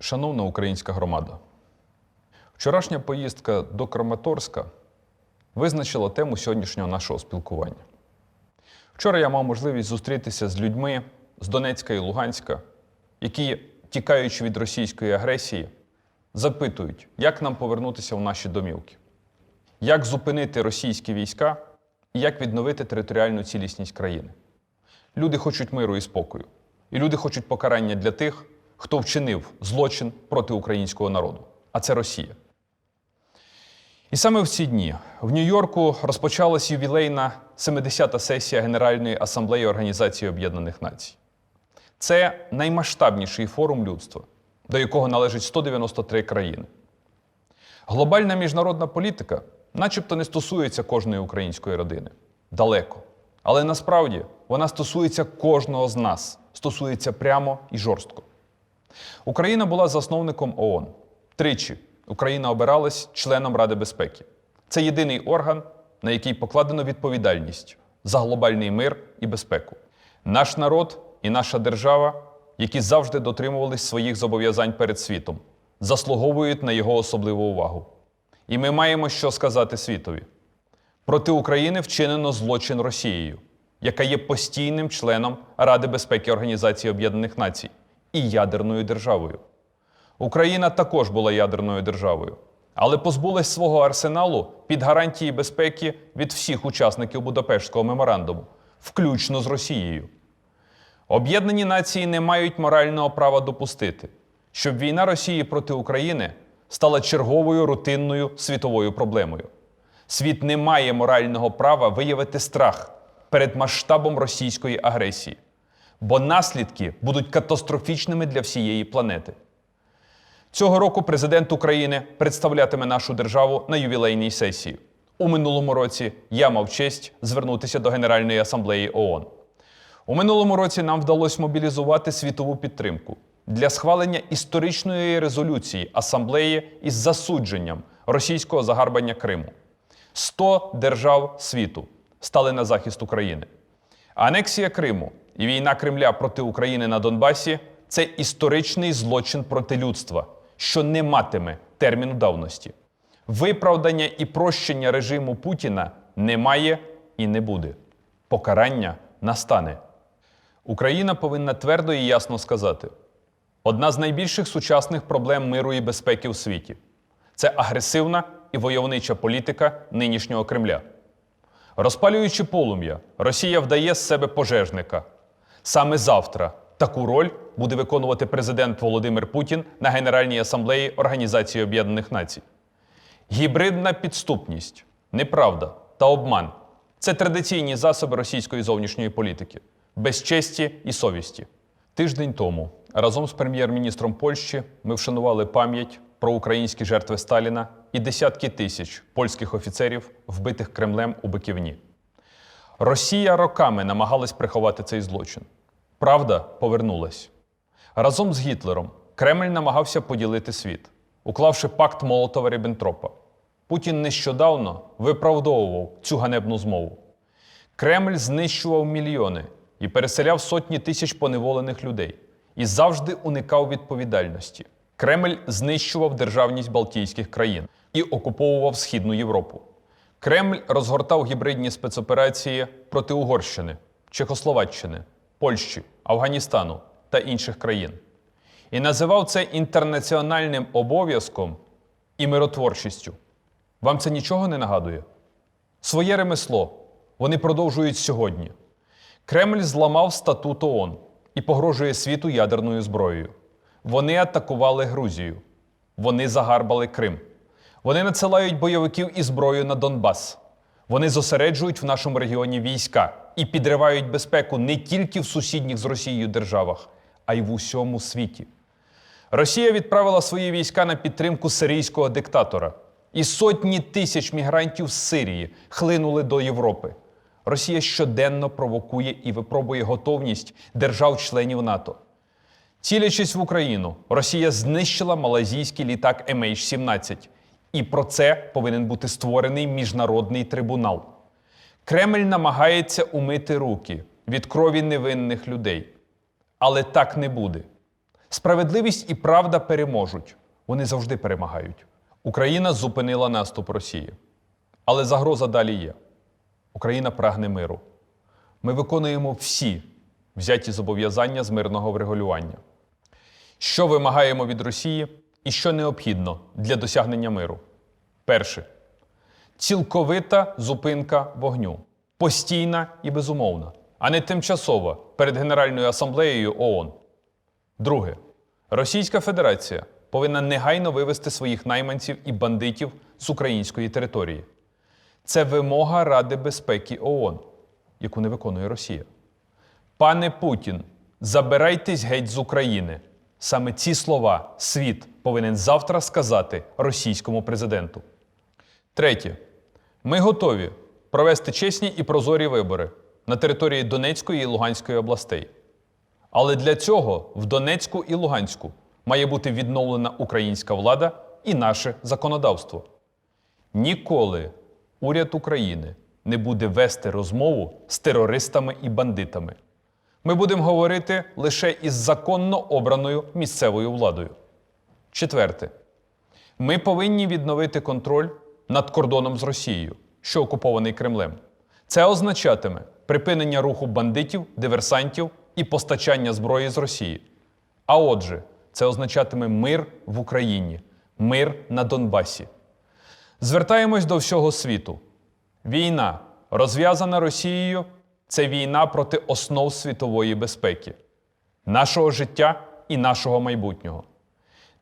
Шановна українська громада, вчорашня поїздка до Краматорська визначила тему сьогоднішнього нашого спілкування. Вчора я мав можливість зустрітися з людьми з Донецька і Луганська, які, тікаючи від російської агресії, запитують, як нам повернутися в наші домівки, як зупинити російські війська і як відновити територіальну цілісність країни. Люди хочуть миру і спокою. І люди хочуть покарання для тих, хто вчинив злочин проти українського народу, а це Росія. І саме в ці дні в Нью-Йорку розпочалась ювілейна 70-та сесія Генеральної асамблеї Організації Об'єднаних Націй. Це наймасштабніший форум людства, до якого належить 193 країни. Глобальна міжнародна політика начебто не стосується кожної української родини. Далеко. Але насправді вона стосується кожного з нас, стосується прямо і жорстко. Україна була засновником ООН. Тричі Україна обиралась членом Ради безпеки. Це єдиний орган, на який покладено відповідальність за глобальний мир і безпеку. Наш народ і наша держава, які завжди дотримувались своїх зобов'язань перед світом, заслуговують на його особливу увагу. І ми маємо що сказати світові. Проти України вчинено злочин Росією, яка є постійним членом Ради безпеки Організації Об'єднаних Націй і ядерною державою. Україна також була ядерною державою, але позбулась свого арсеналу під гарантії безпеки від всіх учасників Будапештського меморандуму, включно з Росією. Об'єднані нації не мають морального права допустити, щоб війна Росії проти України стала черговою рутинною світовою проблемою. Світ не має морального права виявити страх перед масштабом російської агресії, бо наслідки будуть катастрофічними для всієї планети. Цього року президент України представлятиме нашу державу на ювілейній сесії. У минулому році я мав честь звернутися до Генеральної асамблеї ООН. У минулому році нам вдалося мобілізувати світову підтримку для схвалення історичної резолюції асамблеї із засудженням російського загарбання Криму. 100 держав світу стали на захист України. Анексія Криму і війна Кремля проти України на Донбасі це історичний злочин проти людства, що не матиме терміну давності. Виправдання і прощення режиму Путіна немає і не буде. Покарання настане. Україна повинна твердо і ясно сказати: одна з найбільших сучасних проблем миру і безпеки у світі це агресивна і войовнича політика нинішнього Кремля. Розпалюючи полум'я, Росія вдає з себе пожежника. Саме завтра таку роль буде виконувати президент Володимир Путін на Генеральній асамблеї Організації Об'єднаних Націй. Гібридна підступність, неправда та обман це традиційні засоби російської зовнішньої політики, без честі і совісті. Тиждень тому разом з прем'єр-міністром Польщі ми вшанували пам'ять про українські жертви Сталіна і десятки тисяч польських офіцерів, вбитих Кремлем у Биківні. Росія роками намагалась приховати цей злочин. Правда повернулась. Разом з Гітлером Кремль намагався поділити світ, уклавши пакт Молотова Ріббентропа. Путін нещодавно виправдовував цю ганебну змову. Кремль знищував мільйони і переселяв сотні тисяч поневолених людей і завжди уникав відповідальності. Кремль знищував державність Балтійських країн і окуповував Східну Європу. Кремль розгортав гібридні спецоперації проти Угорщини, Чехословаччини, Польщі, Афганістану та інших країн. І називав це інтернаціональним обов'язком і миротворчістю. Вам це нічого не нагадує? Своє ремесло вони продовжують сьогодні. Кремль зламав статут ООН і погрожує світу ядерною зброєю. Вони атакували Грузію. Вони загарбали Крим. Вони надсилають бойовиків і зброю на Донбас. Вони зосереджують в нашому регіоні війська і підривають безпеку не тільки в сусідніх з Росією державах, а й в усьому світі. Росія відправила свої війська на підтримку сирійського диктатора, і сотні тисяч мігрантів з Сирії хлинули до Європи. Росія щоденно провокує і випробує готовність держав-членів НАТО. Цілячись в Україну, Росія знищила малазійський літак MH17. І про це повинен бути створений міжнародний трибунал. Кремль намагається умити руки від крові невинних людей. Але так не буде. Справедливість і правда переможуть. Вони завжди перемагають. Україна зупинила наступ Росії. Але загроза далі є. Україна прагне миру. Ми виконуємо всі взяті зобов'язання з мирного врегулювання. Що вимагаємо від Росії і що необхідно для досягнення миру? Перше цілковита зупинка вогню, постійна і безумовна, а не тимчасова перед Генеральною асамблеєю ООН. Друге, Російська Федерація повинна негайно вивести своїх найманців і бандитів з української території. Це вимога Ради безпеки ООН, яку не виконує Росія. Пане Путін, забирайтесь геть з України. Саме ці слова світ повинен завтра сказати російському президенту. Третє. Ми готові провести чесні і прозорі вибори на території Донецької і Луганської областей. Але для цього в Донецьку і Луганську має бути відновлена українська влада і наше законодавство. Ніколи уряд України не буде вести розмову з терористами і бандитами. Ми будемо говорити лише із законно обраною місцевою владою. Четверте. Ми повинні відновити контроль над кордоном з Росією, що окупований Кремлем. Це означатиме припинення руху бандитів, диверсантів і постачання зброї з Росії. А отже, це означатиме мир в Україні, мир на Донбасі. Звертаємось до всього світу. Війна, розв'язана Росією, це війна проти основ світової безпеки, нашого життя і нашого майбутнього.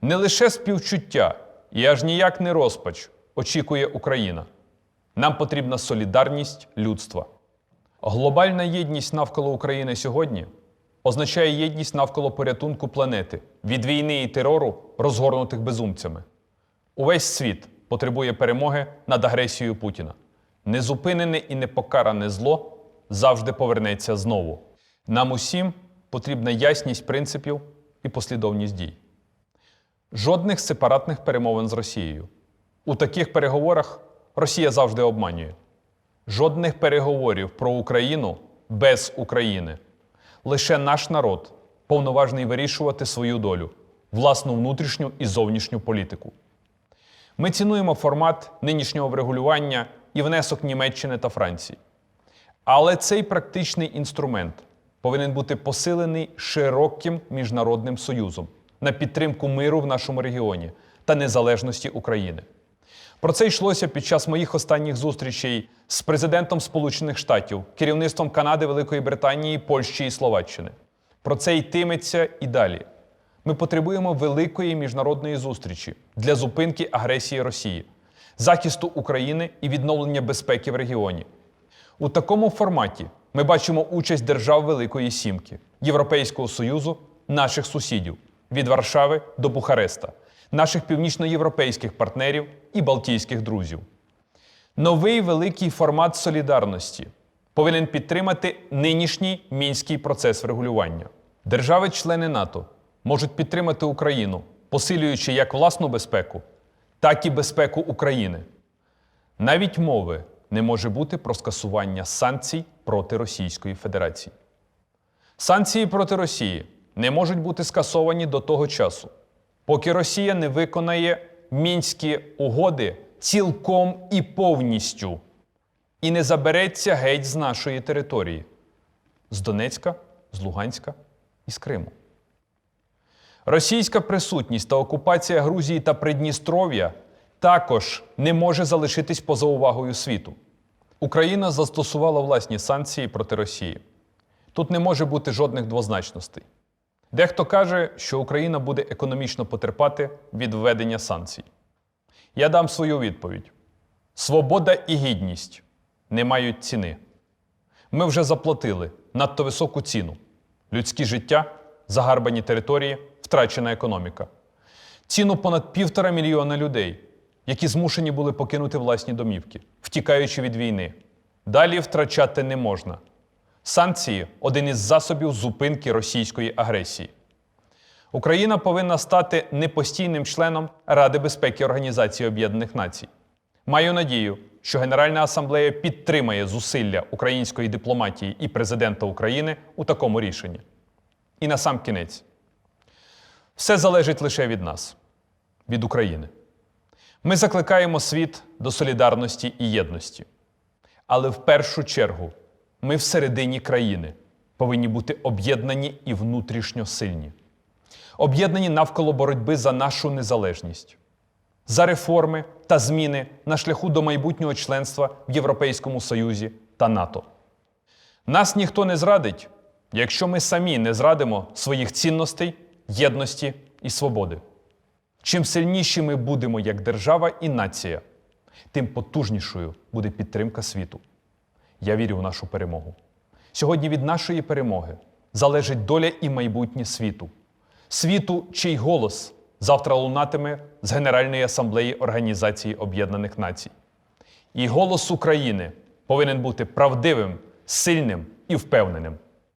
Не лише співчуття і аж ніяк не розпач очікує Україна. Нам потрібна солідарність людства. Глобальна єдність навколо України сьогодні означає єдність навколо порятунку планети від війни і терору, розгорнутих безумцями. Увесь світ потребує перемоги над агресією Путіна. Незупинене і непокаране зло завжди повернеться знову. Нам усім потрібна ясність принципів і послідовність дій. Жодних сепаратних перемовин з Росією. У таких переговорах Росія завжди обманює. Жодних переговорів про Україну без України. Лише наш народ повноважний вирішувати свою долю, власну внутрішню і зовнішню політику. Ми цінуємо формат нинішнього врегулювання і внесок Німеччини та Франції. Але цей практичний інструмент повинен бути посилений широким міжнародним союзом на підтримку миру в нашому регіоні та незалежності України. Про це йшлося під час моїх останніх зустрічей з президентом Сполучених Штатів, керівництвом Канади, Великої Британії, Польщі і Словаччини. Про це йтиметься і далі. Ми потребуємо великої міжнародної зустрічі для зупинки агресії Росії, захисту України і відновлення безпеки в регіоні. У такому форматі ми бачимо участь держав Великої Сімки, Європейського Союзу, наших сусідів від Варшави до Бухареста, наших північноєвропейських партнерів і балтійських друзів. Новий великий формат солідарності повинен підтримати нинішній мінський процес врегулювання. Держави-члени НАТО можуть підтримати Україну, посилюючи як власну безпеку, так і безпеку України. Навіть мови не може бути про скасування санкцій проти Російської Федерації. Санкції проти Росії не можуть бути скасовані до того часу, поки Росія не виконає мінські угоди цілком і повністю і не забереться геть з нашої території з Донецька, з Луганська і з Криму. Російська присутність та окупація Грузії та Придністров'я також не може залишитись поза увагою світу. Україна застосувала власні санкції проти Росії. Тут не може бути жодних двозначностей. Дехто каже, що Україна буде економічно потерпати від введення санкцій. Я дам свою відповідь: свобода і гідність не мають ціни. Ми вже заплатили надто високу ціну: людські життя, загарбані території, втрачена економіка. Ціну понад півтора мільйона людей, які змушені були покинути власні домівки, втікаючи від війни. Далі втрачати не можна. Санкції один із засобів зупинки російської агресії. Україна повинна стати непостійним членом Ради безпеки Організації Об'єднаних Націй. Маю надію, що Генеральна асамблея підтримає зусилля української дипломатії і президента України у такому рішенні. І на сам кінець. Все залежить лише від нас, від України. Ми закликаємо світ до солідарності і єдності. Але в першу чергу ми всередині країни повинні бути об'єднані і внутрішньо сильні, об'єднані навколо боротьби за нашу незалежність, за реформи та зміни на шляху до майбутнього членства в Європейському Союзі та НАТО. Нас ніхто не зрадить, якщо ми самі не зрадимо своїх цінностей, єдності і свободи. Чим сильніші ми будемо як держава і нація, тим потужнішою буде підтримка світу. Я вірю в нашу перемогу. Сьогодні від нашої перемоги залежить доля і майбутнє світу. Світу, чий голос завтра лунатиме з Генеральної асамблеї Організації Об'єднаних Націй. І голос України повинен бути правдивим, сильним і впевненим.